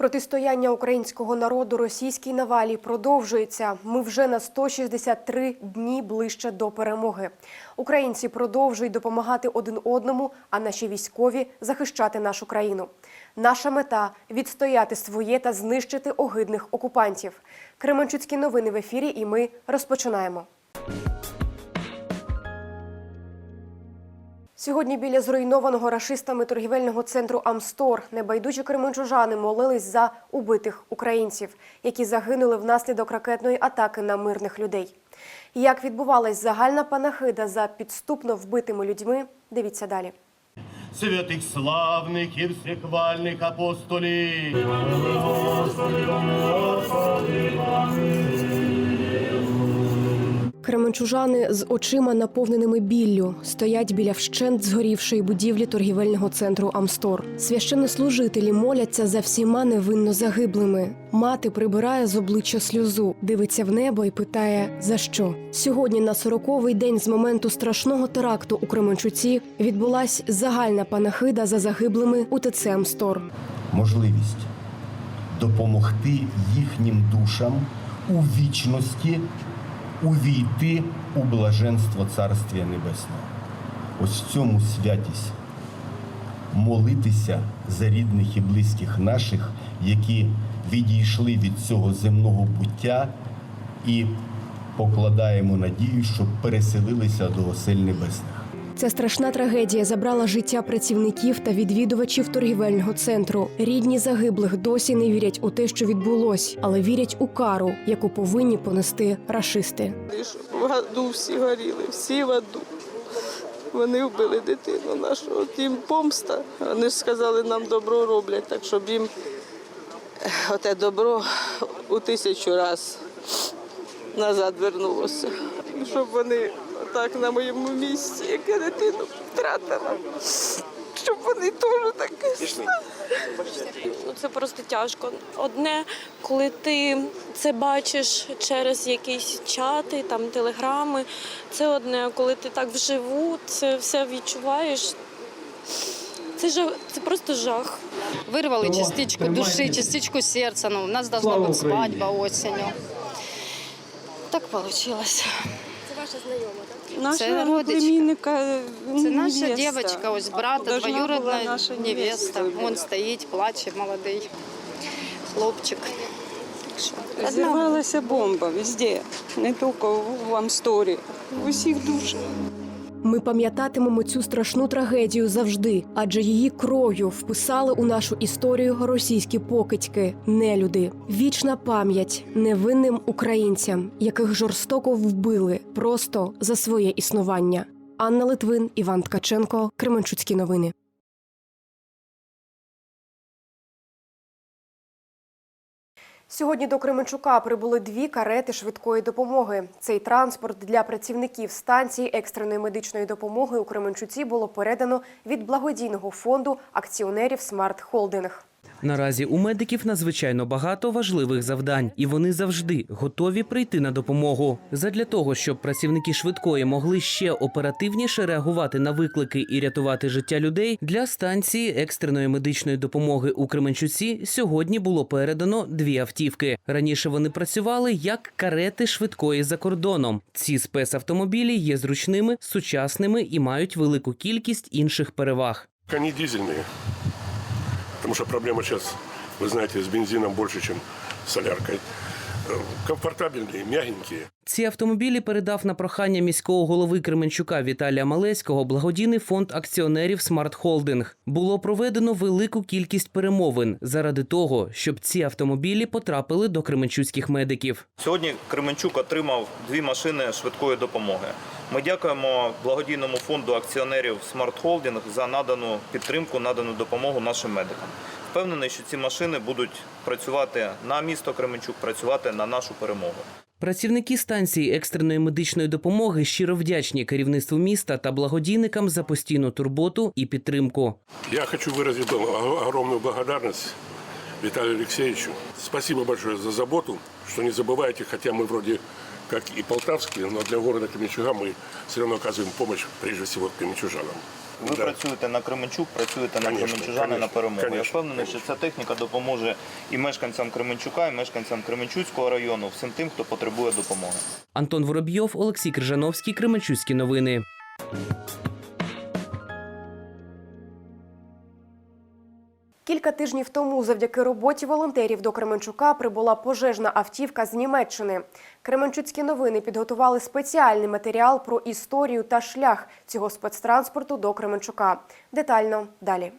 Протистояння українського народу російській навалі продовжується. Ми вже на 163 дні ближче до перемоги. Українці продовжують допомагати один одному, а наші військові захищати нашу країну. Наша мета відстояти своє та знищити огидних окупантів. Кременчуцькі новини в ефірі, і ми розпочинаємо. Сьогодні біля зруйнованого рашистами торгівельного центру Амстор небайдужі кременчужани молились за убитих українців, які загинули внаслідок ракетної атаки на мирних людей. Як відбувалась загальна панахида за підступно вбитими людьми? Дивіться далі. святих славних і всехвальних апостолів. Кременчужани з очима наповненими біллю стоять біля вщент згорівшої будівлі торгівельного центру Амстор. Священнослужителі моляться за всіма невинно загиблими. Мати прибирає з обличчя сльозу, дивиться в небо і питає: за що? Сьогодні, на сороковий день з моменту страшного теракту у Кременчуці, відбулась загальна панахида за загиблими у ТЦ Амстор. можливість допомогти їхнім душам у вічності увійти у блаженство Царствія Небесного. Ось в цьому святість молитися за рідних і близьких наших, які відійшли від цього земного буття, і покладаємо надію, щоб переселилися до осель небесних. Ця страшна трагедія забрала життя працівників та відвідувачів торгівельного центру. Рідні загиблих досі не вірять у те, що відбулось, але вірять у кару, яку повинні понести рашисти. В аду всі горіли, всі в аду. Вони вбили дитину нашу. От їм помста. Вони ж сказали, нам добро роблять, так щоб їм оте добро у тисячу раз назад вернулося. Щоб вони так на моєму місці, як я дитину втратила, щоб вони теж таке. Ну, це просто тяжко. Одне, коли ти це бачиш через якісь чати, там телеграми, це одне, а коли ти так вживу, це все відчуваєш. Це жах, це просто жах. Вырвали частичку души, частичку сердца. Ну, у нас должна быть свадьба осенью. Так получилось. Нашого Це родичка. племінника Це наша невеста. дівчинка, ось брат, двоюродна наша невеста. Він стоїть, плаче, молодий хлопчик. Так Взірвалася бомба везде, не тільки в Амсторі, в усіх душах. Ми пам'ятатимемо цю страшну трагедію завжди, адже її кров'ю вписали у нашу історію російські покидьки, нелюди. Вічна пам'ять невинним українцям, яких жорстоко вбили просто за своє існування. Анна Литвин, Іван Ткаченко, Кременчуцькі новини. Сьогодні до Кременчука прибули дві карети швидкої допомоги. Цей транспорт для працівників станції екстреної медичної допомоги у Кременчуці було передано від благодійного фонду акціонерів Смарт Холдинг. Наразі у медиків надзвичайно багато важливих завдань, і вони завжди готові прийти на допомогу. Задля того, щоб працівники швидкої могли ще оперативніше реагувати на виклики і рятувати життя людей, для станції екстреної медичної допомоги у Кременчуці сьогодні було передано дві автівки. Раніше вони працювали як карети швидкої за кордоном. Ці спецавтомобілі є зручними, сучасними і мають велику кількість інших переваг. Они дизельные. Потому что проблема сейчас, вы знаете, с бензином больше, чем с соляркой. Комфортабельные, мягенькие. Ці автомобілі передав на прохання міського голови Кременчука Віталія Малецького благодійний фонд акціонерів Смарт Холдинг. Було проведено велику кількість перемовин заради того, щоб ці автомобілі потрапили до кременчуцьких медиків. Сьогодні Кременчук отримав дві машини швидкої допомоги. Ми дякуємо благодійному фонду акціонерів Smart Holding за надану підтримку, надану допомогу нашим медикам. Впевнений, що ці машини будуть працювати на місто Кременчук, працювати на нашу перемогу. Працівники станції екстреної медичної допомоги щиро вдячні керівництву міста та благодійникам за постійну турботу і підтримку. Я хочу выразить вам о- огромную благодарность Виталию Алексеевичу. Спасибо большое за заботу, что не забываете, хотя мы вроде как и полтавские, но для города Кременчуга мы все равно оказываем помощь прежде всего кременчужанам. Ви Да. працюєте на Кременчук, працюєте на Конечно, Кременчужани на конечно, перемогу. Я конечно. впевнений, що ця техніка допоможе і мешканцям Кременчука, і мешканцям Кременчуцького району, всім тим, хто потребує допомоги. Антон Воробйов, Олексій Крижановський, Кременчуцькі новини. Кілька тижнів тому, завдяки роботі волонтерів до Кременчука, прибула пожежна автівка з Німеччини. Кременчуцькі новини підготували спеціальний матеріал про історію та шлях цього спецтранспорту до Кременчука. Детально далі.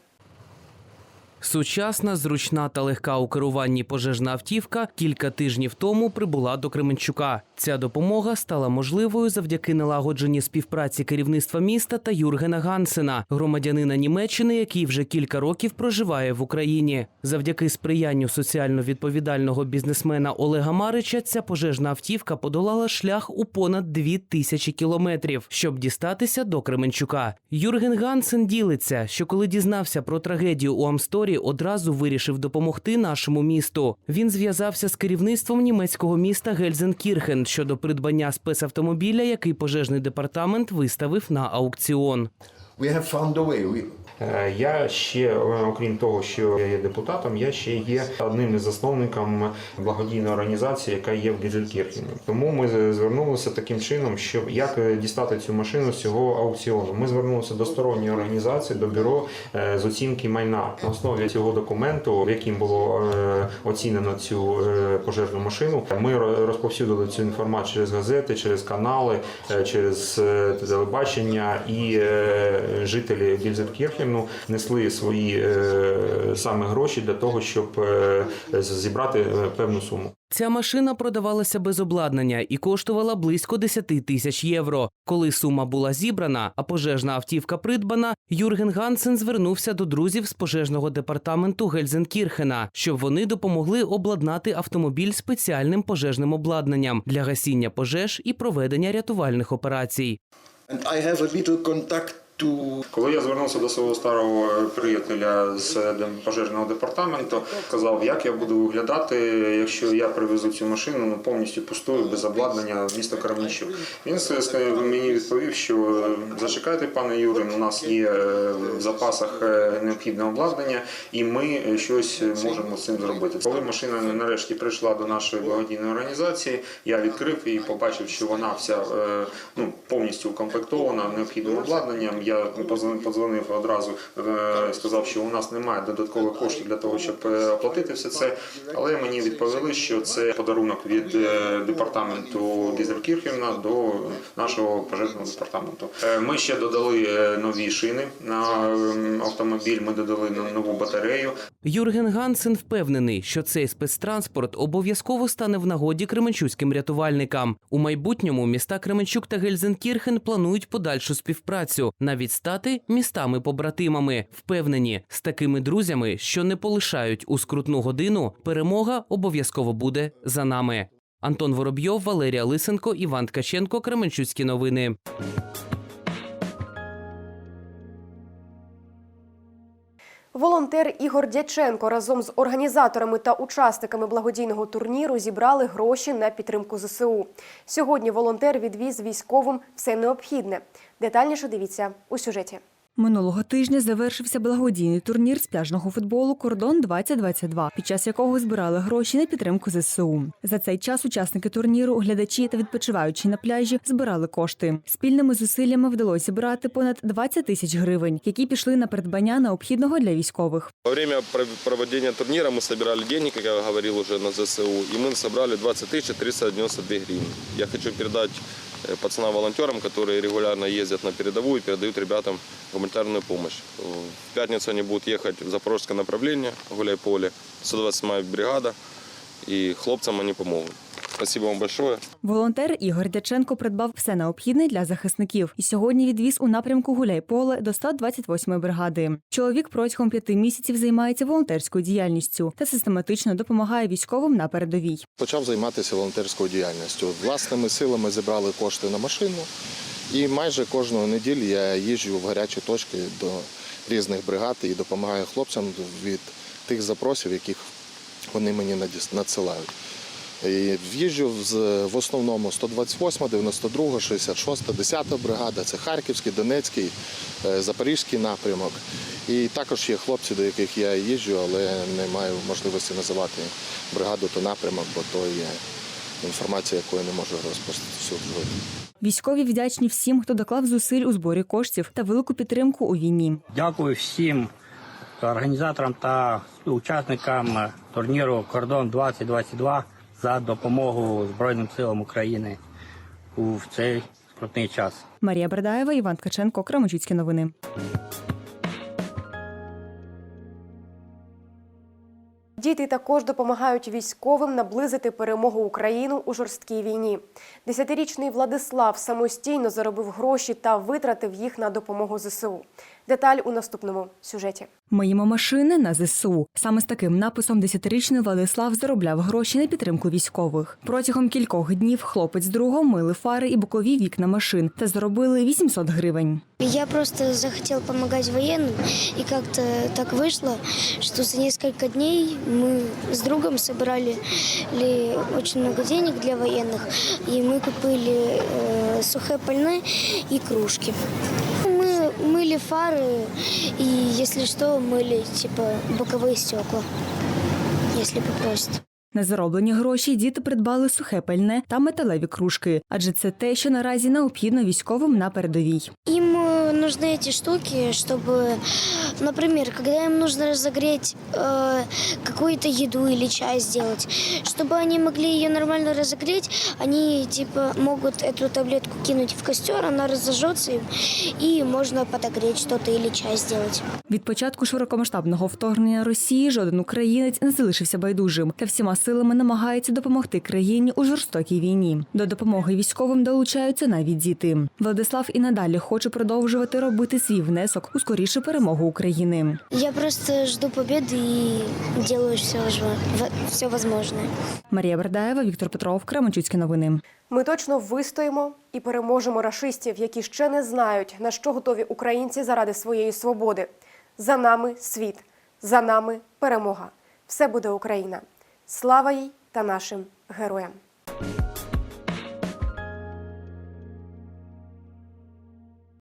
Сучасна, зручна та легка у керуванні пожежна автівка кілька тижнів тому прибула до Кременчука. Ця допомога стала можливою завдяки налагодженій співпраці керівництва міста та Юргена Гансена, громадянина Німеччини, який вже кілька років проживає в Україні. Завдяки сприянню соціально відповідального бізнесмена Олега Марича ця пожежна автівка подолала шлях у понад дві тисячі кілометрів, щоб дістатися до Кременчука. Юрген Гансен ділиться, що коли дізнався про трагедію у Амсторі, одразу вирішив допомогти нашому місту. Він зв'язався з керівництвом німецького міста Гельзенкірхен щодо придбання спецавтомобіля, який пожежний департамент виставив на аукціон. We have found a way. We, Е, Я ще, е, окрім того, що я є депутатом, я ще є одним із засновників благодійної організації, яка є в Гіджелькірхені. Тому ми звернулися таким чином, щоб як е, дістати цю машину з цього аукціону. Ми звернулися до сторонньої організації, до бюро з оцінки майна на основі цього документу, яким було оцінено цю пожежну машину. Ми ро- розповсюдили цю інформацію через газети, через канали, через телебачення і жителі Гільзенкірхену несли свої е, саме гроші для того, щоб е, зібрати е, певну суму. Ця машина продавалася без обладнання і коштувала близько 10 тисяч євро. Коли сума була зібрана, а пожежна автівка придбана, Юрген Гансен звернувся до друзів з пожежного департаменту Гельзенкірхена, щоб вони допомогли обладнати автомобіль спеціальним пожежним обладнанням для гасіння пожеж і проведення рятувальних операцій. and I have a little contact Коли я звернувся до свого старого приятеля з пожежного департаменту, сказав, як я буду виглядати, якщо я привезу цю машину ну, повністю пустою, без обладнання в місто Кременчук. Він мені відповів, що зачекайте, пане Юрин, у нас є е, в запасах е, необхідне обладнання, і ми щось можемо з цим зробити. Коли машина нарешті прийшла до нашої благодійної організації, я відкрив і побачив, що вона вся е, ну, повністю укомплектована необхідним обладнанням. Я подзвонив одразу, е, сказав, що у нас немає додаткових коштів для того, щоб е, оплатити все це. Але мені відповіли, що це подарунок від е, департаменту Гізелькірхена до нашого пожежного департаменту. Ми ще додали нові шини на ем, автомобіль. Ми додали нову батарею. Юрген Гансен впевнений, що цей спецтранспорт обов'язково стане в нагоді кременчуцьким рятувальникам. У майбутньому міста Кременчук та Гельзенкірхен планують подальшу співпрацю, навіть стати містами-побратимами. Впевнені, з такими друзями, що не полишають у скрутну годину, перемога обов'язково буде за нами. Антон Воробйов, Валерія Лисенко, Іван Ткаченко, Кременчуцькі новини. Волонтер Ігор Дяченко разом з організаторами та учасниками благодійного турніру зібрали гроші на підтримку ЗСУ. Сьогодні волонтер відвіз військовим все необхідне. Детальніше дивіться у сюжеті. Минулого тижня завершився благодійний турнір з пляжного футболу Кордон 2022 під час якого збирали гроші на підтримку ЗСУ. За цей час учасники турніру, глядачі та відпочиваючі на пляжі збирали кошти. Спільними зусиллями вдалося зібрати понад 20 тисяч гривень, які пішли на придбання необхідного для військових. Во время пров- проведения турнира мы собирали деньги, как я говорил уже на ЗСУ, и мы собрали 20 392 гривны. Я хочу передать э, пацанам-волонтерам, которые регулярно ездят на передовую и передают ребятам гуманитарную помощь. В пятницу они будут ехать в запорожское направление, гуляй-поле, 128 бригада, и хлопцам они помогут. Спасибо вам большое. Волонтер Ігор Дяченко придбав все необхідне для захисників і сьогодні відвіз у напрямку Гуляйполе до 128-ї бригади. Чоловік протягом п'яти місяців займається волонтерською діяльністю та систематично допомагає військовим на передовій. Почав займатися волонтерською діяльністю. Власними силами зібрали кошти на машину, і майже кожної неділі я їжджу в гарячі точки до різних бригад і допомагаю хлопцям від тих запросів, яких вони мені надсилають. В'їжджу з- в основному 128, 92, 66, 10 бригада, це Харківський, Донецький, е, Запорізький напрямок. І також є хлопці, до яких я їжджу, але не маю можливості називати бригаду та напрямок, бо то є інформація, яку я не можу розповсюджувати. Військові вдячні всім, хто доклав зусиль у зборі коштів та велику підтримку у війні. Дякую всім організаторам та учасникам турніру Кордон 2022 за допомогу Збройним силам України у цей скрутний час. Марія Бердаєва, Іван Ткаченко, Крамочуцькі новини. Діти також допомагають військовим наблизити перемогу України у жорсткій війні. Десятирічний Владислав самостійно заробив гроші та витратив їх на допомогу ЗСУ. Деталь у наступному сюжеті. Миємо машини на ЗСУ. Саме з таким написом десятирічний Владислав заробляв гроші на підтримку військових. Протягом кількох днів хлопець з другом мили фари і бокові вікна машин та заробили 800 гривень. Я просто захотел помогать военным, и как-то так вышло, что за несколько дней мы с другом собрали ли очень много денег для военных, и мы купили э, сухое пальне и кружки. Мы мыли фары и, если что, мыли типа боковые стекла, если попросят. На зароблені гроші діти придбали сухе пальне та металеві кружки, адже це те, що наразі необхідно військовим на передовій. Им э, нужны эти штуки, чтобы, например, когда им нужно разогреть э, какую-то еду или чай сделать, чтобы они могли ее нормально разогреть, они типа могут эту таблетку кинуть в костер, она разожжется им, и можно подогреть что-то или чай сделать. Від початку широкомасштабного вторгнення Росії жоден українець не залишився байдужим та всіма силами намагається допомогти країні у жорстокій війні. До допомоги військовим долучаються навіть діти. Владислав і надалі хоче продовжувати робити свій внесок у скорішу перемогу України. Я просто жду победы и делаю все, все возможное. Марія Бердаєва, Віктор Петров, Кременчуцькі новини. Ми точно вистоїмо і переможемо рашистів, які ще не знають, на що готові українці заради своєї свободи. За нами світ, за нами перемога. Все буде Україна. Слава їй та нашим героям!